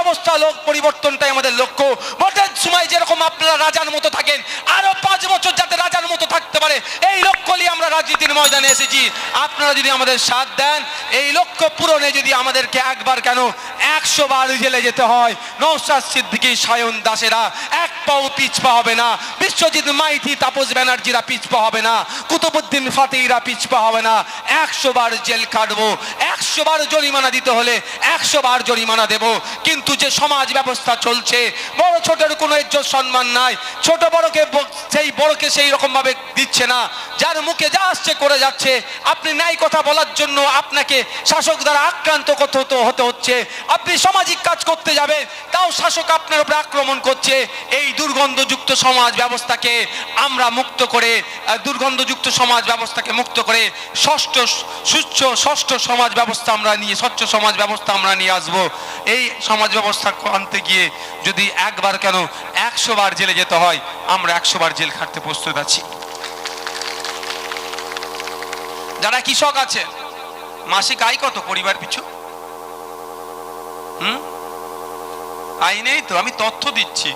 ব্যবস্থা লোক পরিবর্তনটাই আমাদের লক্ষ্য। ভোটের সময় যেরকম আপনারা রাজার মতো থাকেন, আরও পাঁচ বছর যাতে রাজার মতো পারে। এই লক্ষ্য নিয়ে আমরা রাজনীতির ময়দানে এসেছি। আপনারা যদি আমাদের সাথ দেন, এই লক্ষ্য পূরণে যদি আমাদেরকে একবার কেন একশো বার জেলে যেতে হয় নৌসাদ সিদ্দিকী, সায়ন দাসেরা, এক পাও পিছপা হবে না। বিশ্বজিৎ মাইতি, তাপস ব্যানার্জিরা পিছপা হবে না। কুতুবুদ্দিন ফাতেইরা পিছপা হবে না। একশো বার জেল কাটবো। একশো বার জরিমানা দিতে হলে একশো বার জরিমানা দেব। কিন্তু যে সমাজ ব্যবস্থা চলছে, বড় ছোটের কোনো ইজ্জত সম্মান নাই। ছোট বড়কে সেই বড়কে সেই রকম ভাবে দিচ্ছে না, যার মুখে যা আসছে করে যাচ্ছে। আপনি ন্যায় কথা বলার জন্য আপনাকে শাসক দ্বারা আক্রান্ত করতে হতে- হচ্ছে। আপনি সামাজিক কাজ করতে যাবেন তাও শাসক আপনার উপরে আক্রমণ করছে। এই দুর্গন্ধযুক্ত সমাজ ব্যবস্থাকে আমরা মুক্ত করে দুর্গন্ধযুক্ত সমাজ ব্যবস্থাকে মুক্ত করে ষষ্ঠ সুচ্ছ ষষ্ঠ সমাজ ব্যবস্থা আমরা নিয়ে, স্বচ্ছ সমাজ ব্যবস্থা আমরা নিয়ে আসব। এই সমাজ ব্যবস্থা আনতে গিয়ে যদি একবার কেন একশো বার জেলে যেতে হয়, আমরা একশো বার জেল খাটতে প্রস্তুত আছি। যারা কৃষক আছে, মাসিক আয় কত পরিবার পিছু? হুম? আয় নেই তো, আমি তথ্য দিচ্ছি।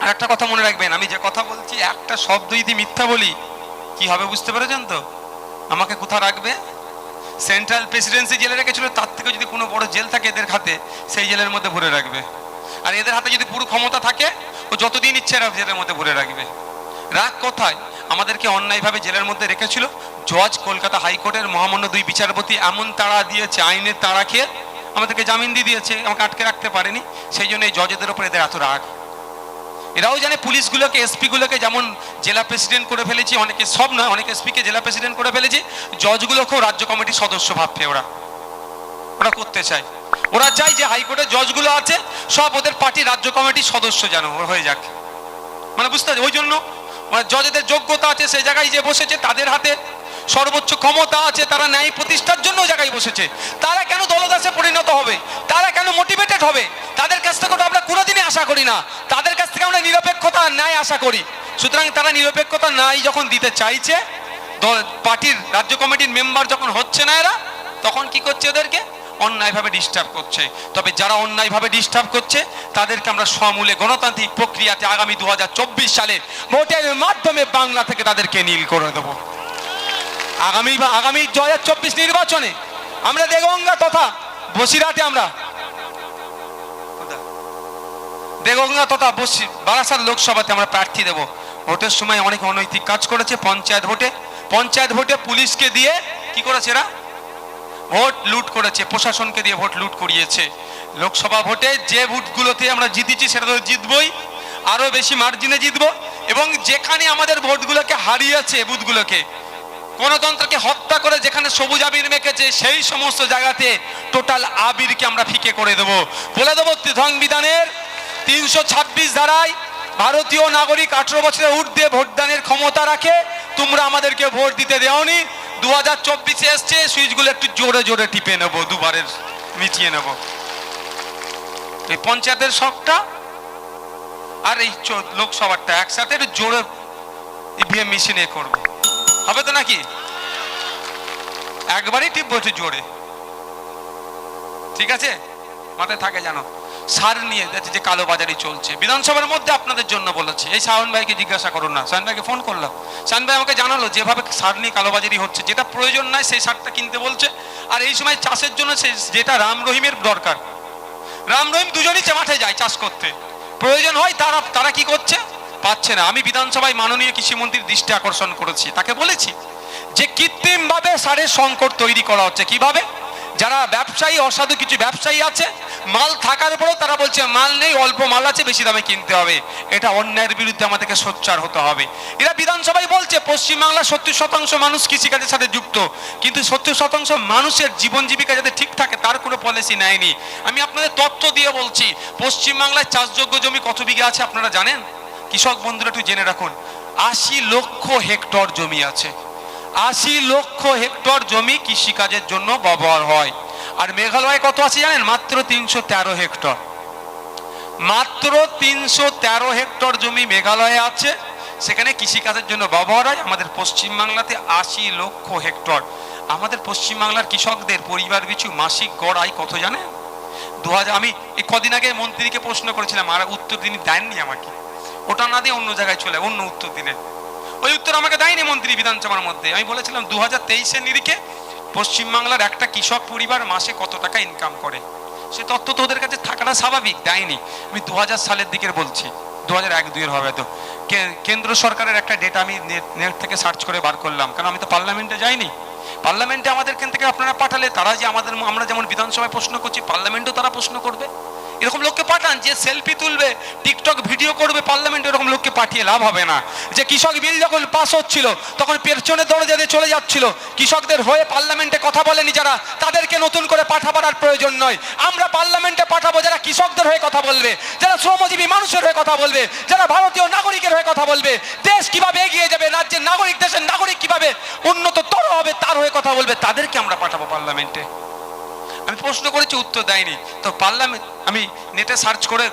আর একটা কথা মনে রাখবেন, আমি যে কথা বলছি, একটা শব্দ যদি মিথ্যা বলি, কি হবে বুঝতে পেরেছেন তো? আমাকে কোথায় রাখবে? সেন্ট্রাল প্রেসিডেন্সি জেলে রেখেছিল, তার থেকে যদি কোনো বড় জেল থাকে এদের হাতে, সেই জেলের মধ্যে ভরে রাখবে। আর এদের হাতে যদি পুরো ক্ষমতা থাকে, ও যতদিন ইচ্ছে জেলের মধ্যে ভরে রাখবে। রাগ কোথায়? আমাদেরকে অন্যায়ভাবে জেলের মধ্যে রেখেছিল। জজ, কলকাতা হাইকোর্টের মহামান্য দুই বিচারপতি এমন তাড়া দিয়েছে, আইনের তাড়া খেয়ে আমাদেরকে জামিন দিয়ে দিয়েছে, আমাকে আটকে রাখতে পারেনি। সেই জন্য এই জজেদের ওপরে এদের এত রাগ। এরাও জানে পুলিশগুলোকে, এসপিগুলোকে যেমন জেলা প্রেসিডেন্ট করে ফেলেছি, অনেকে সব নয়, অনেক এসপিকে জেলা প্রেসিডেন্ট করে ফেলেছি, জজগুলোকেও রাজ্য কমিটির সদস্য ভাবছে ওরা। ওরা করতে চায়। ওরা চায় যে হাইকোর্টের জজগুলো আছে, সব ওদের পার্টি রাজ্য কমিটির সদস্য যেন হয়ে যাক। মানে বুঝতে পারছি ওই জন্য মানে জজেদের যোগ্যতা আছে সেই জায়গায় যে বসেছে, তাদের হাতে সর্বোচ্চ ক্ষমতা আছে, তারা ন্যায় প্রতিষ্ঠার জন্য জায়গায় বসেছে। তারা কেন দলদাসে পরিণত হবে? তারা কেন মোটিভেটেড হবে? তাদের কাছ থেকে আমরা কোনোদিনই আশা করি না। তাদের কাছ থেকে আমরা নিরপেক্ষতা ন্যায় আশা করি। সুতরাং তারা নিরপেক্ষতা ন্যায় যখন দিতে চাইছে পার্টির রাজ্য কমিটির মেম্বার যখন হচ্ছে না এরা, তখন কি করছে ওদেরকে? অন্যায়ভাবে ডিস্টার্ব করছে। তবে যারা অন্যায়ভাবে ডিস্টার্ব করছে, তাদেরকে আমরা সমূলে গণতান্ত্রিক প্রক্রিয়াতে আগামী দু হাজার চব্বিশ সালে ভোটের মাধ্যমে বাংলা থেকে তাদেরকে নীল করে দেবো। আগামী আগামী দু হাজার চব্বিশ নির্বাচনে আমরা দেগঙ্গা তথা বসিরহাটে আমরা দেগঙ্গা তথা বসি, বারাসাত লোকসভাতে আমরা প্রার্থী দেব। ভোটের সময় অনেক অনৈতিক কাজ করেছে, পঞ্চায়েত ভোটে। পঞ্চায়েত ভোটে পুলিশকে দিয়ে কি করেছে এরা? ভোট লুট করেছে, প্রশাসনকে দিয়ে ভোট লুট করিয়েছে। লোকসভা ভোটে যে ভোটগুলোতে আমরা জিতেছি সেটা তো জিতবই, আরও বেশি মার্জিনে জিতব, এবং যেখানে আমাদের ভোটগুলোকে হারিয়েছে বুথগুলোকে, গণতন্ত্রকে হত্যা করে যেখানে সবুজ আবির মেখেছে, সেই সমস্ত জায়গাতে টোটাল আবিরকে আমরা ফিকে করে দেবো। বলে দেবো সংবিধানের তিনশো ছাব্বিশ ধারায় ভারতীয় নাগরিক আঠেরো বছরের ঊর্ধ্বে ভোটদানের ক্ষমতা রাখে, তোমরা আমাদেরকে ভোট দিতে দেওনি দু হাজার চব্বিশে এসছে, সুইচগুলো একটু জোরে জোরে টিপে নেব, দুবারের মিটিয়ে নেব। এই পঞ্চায়েতের শখটা আর এই লোকসভাটা একসাথে একটু জোরে ইভিএম মেশিনে করব। হবে তো নাকি? একবারই টিপবো একটু জোরে। ঠিক আছে? মাথায় থাকে জানো সার নিয়ে যে কালোবাজারি চলছে। বিধানসভার মধ্যে আপনাদের জন্য বলেছে। এই শাহন ভাইকে জিজ্ঞাসা করুন না। শাহন ভাইকে ফোন করলাম। শাহন ভাই আমাকে জানালো, যেভাবে সার নিয়ে কালোবাজারি হচ্ছে, যেটা প্রয়োজন নাই সেই সারটা কিনতে বলছে। আর এই সময় চাষের জন্য সে, যেটা রাম রহিমের দরকার। রাম রহিম দুজনই মাঠে যায় চাষ করতে। প্রয়োজন হয় তারা তারা কি করছে? পাচ্ছে না। আমি বিধানসভায় মাননীয় কৃষিমন্ত্রীর দৃষ্টি আকর্ষণ করেছি। তাকে বলেছি যে কৃত্রিমভাবে সারের সংকট তৈরি করা হচ্ছে। কীভাবে? যারা ব্যবসায়ী, অসাধু কিছু ব্যবসায়ী আছে, মাল থাকার পরেও তারা বলছে, মাল নেই, অল্প মাল আছে, বেশি দামে কিনতে হবে। এটা অন্যায়ের বিরুদ্ধে আমাদেরকে সোচ্চার হতে হবে। এরা বিধানসভায় বলছে, পশ্চিমবাংলার সত্তর শতাংশ মানুষ কৃষিকাজের সাথে যুক্ত, কিন্তু সত্তর শতাংশ মানুষের জীবন জীবিকা যাতে ঠিক থাকে, তার কোনো পলিসি নেয়নি। আমি আপনাদের তথ্য দিয়ে বলছি, পশ্চিমবাংলায় চাষযোগ্য জমি কত বিঘা আছে আপনারা জানেন? কৃষক বন্ধুরা একটু জেনে রাখুন, আশি লক্ষ হেক্টর জমি আছে। আশি লক্ষ হেক্টর জমি কৃষিকাজের জন্য ব্যবহার হয়। আর মেঘালয় কত আছে জানেন? মাত্র তিনশো তেরো হেক্টর। মাত্র তিনশো তেরো হেক্টর জমি মেঘালয়ে আছে। সেখানে কৃষিকাজের জন্য ব্যবহার হয়। আমাদের পশ্চিমবাংলাতে আশি লক্ষ হেক্টর। আমাদের পশ্চিমবাংলার কৃষকদের পরিবার পিছু মাসিক গড় আয় কত জানে দু হাজার আমি এই কদিন আগে মন্ত্রীকে প্রশ্ন করেছিলাম, আর উত্তর তিনি দেননি আমাকে। ওটা না দিয়ে অন্য জায়গায় চলে অন্য উত্তর দিলেন। ওই উত্তর আমাকে দেয়নি মন্ত্রী বিধানসভার মধ্যে। আমি বলেছিলাম দু হাজার তেইশের নিরিখে পশ্চিমবাংলার একটা কৃষক পরিবার মাসে কত টাকা ইনকাম করে? সে তথ্য তো ওদের কাছে থাকাটা স্বাভাবিক, দেয়নি। আমি দু হাজার সালের দিকের বলছি দু হাজার এক দুইয়ের হবে তো। কেন্দ্র সরকারের একটা ডেটা আমি নেট থেকে সার্চ করে বার করলাম, কারণ আমি তো পার্লামেন্টে যাইনি। পার্লামেন্টে আমাদের এখান থেকে আপনারা পাঠালে, তারা যে আমাদের, আমরা যেমন বিধানসভায় প্রশ্ন করছি পার্লামেন্টেও তারা প্রশ্ন করবে। এরকম লোককে পাঠান যে সেলফি তুলবে টিকটক ভিডিও করবে পার্লামেন্টে এরকম লোককে পাঠিয়ে লাভ হবে না। যে কৃষক বিল যখন পাস হচ্ছিল, তখন পেছনের দরজা দিয়ে চলে যাচ্ছিল। কৃষকদের হয়ে পার্লামেন্টে কথা বলেনি যারা, তাদেরকে নতুন করে পাঠাবার আর প্রয়োজন নয়। আমরা পার্লামেন্টে পাঠাবো যারা কৃষকদের হয়ে কথা বলবে, যারা শ্রমজীবী মানুষের হয়ে কথা বলবে, যারা ভারতীয় নাগরিকের হয়ে কথা বলবে। দেশ কীভাবে এগিয়ে যাবে, রাজ্যের নাগরিক, দেশের নাগরিক কীভাবে উন্নততর হবে, তার হয়ে কথা বলবে, তাদেরকে আমরা পাঠাবো পার্লামেন্টে আমি প্রশ্ন করেছি, উত্তর দেয়নি। তো পার্লামেন্ট, আমি নেটে সার্চ করে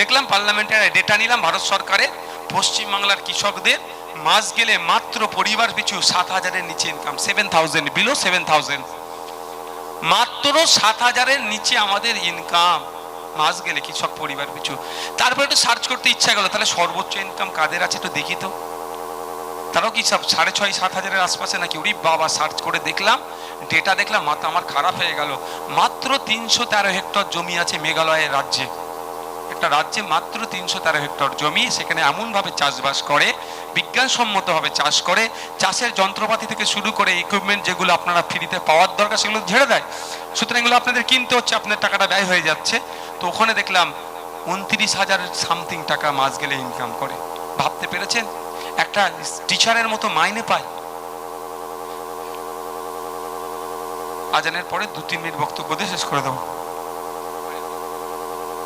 দেখলাম পার্লামেন্টের ডেটা নিলাম ভারত সরকারের, পশ্চিমবাংলার কৃষকদের, মাস গেলে মাত্র পরিবার পিছু সাত হাজারের নিচে income seven thousand below seven thousand মাত্র সাত হাজারের নিচে আমাদের ইনকাম মাস গেলে কৃষক পরিবার পিছু। তারপরে একটু সার্চ করতে ইচ্ছা গেল, তাহলে সর্বোচ্চ ইনকাম কাদের আছে একটু দেখি তো। তারাও কি সব সাড়ে ছয়, সাত হাজারের আশপাশে নাকি? উরি বাবা সার্চ করে দেখলাম ডেটা দেখলাম, মাথা আমার খারাপ হয়ে গেল। মাত্র তিনশো তেরো হেক্টর জমি আছে মেঘালয়ের রাজ্যে। একটা রাজ্যে মাত্র তিনশো তেরো হেক্টর জমি, সেখানে এমনভাবে চাষবাস করে বিজ্ঞানসম্মতভাবে চাষ করে, চাষের যন্ত্রপাতি থেকে শুরু করে ইকুইপমেন্ট যেগুলো আপনারা ফ্রিতে পাওয়ার দরকার, সেগুলো ঝেড়ে দেয়। সুতরাং এগুলো আপনাদের কিনতে হচ্ছে আপনার টাকাটা ব্যয় হয়ে যাচ্ছে। তো ওখানে দেখলাম, উনত্রিশ হাজার সামথিং টাকা মাস গেলে ইনকাম করে। ভাবতে পেরেছেন? একটা টিচারের মতো মাইনে পায়। আজানের পরে দু তিন মিনিট বক্তব্য দিয়ে শেষ করে দেবো।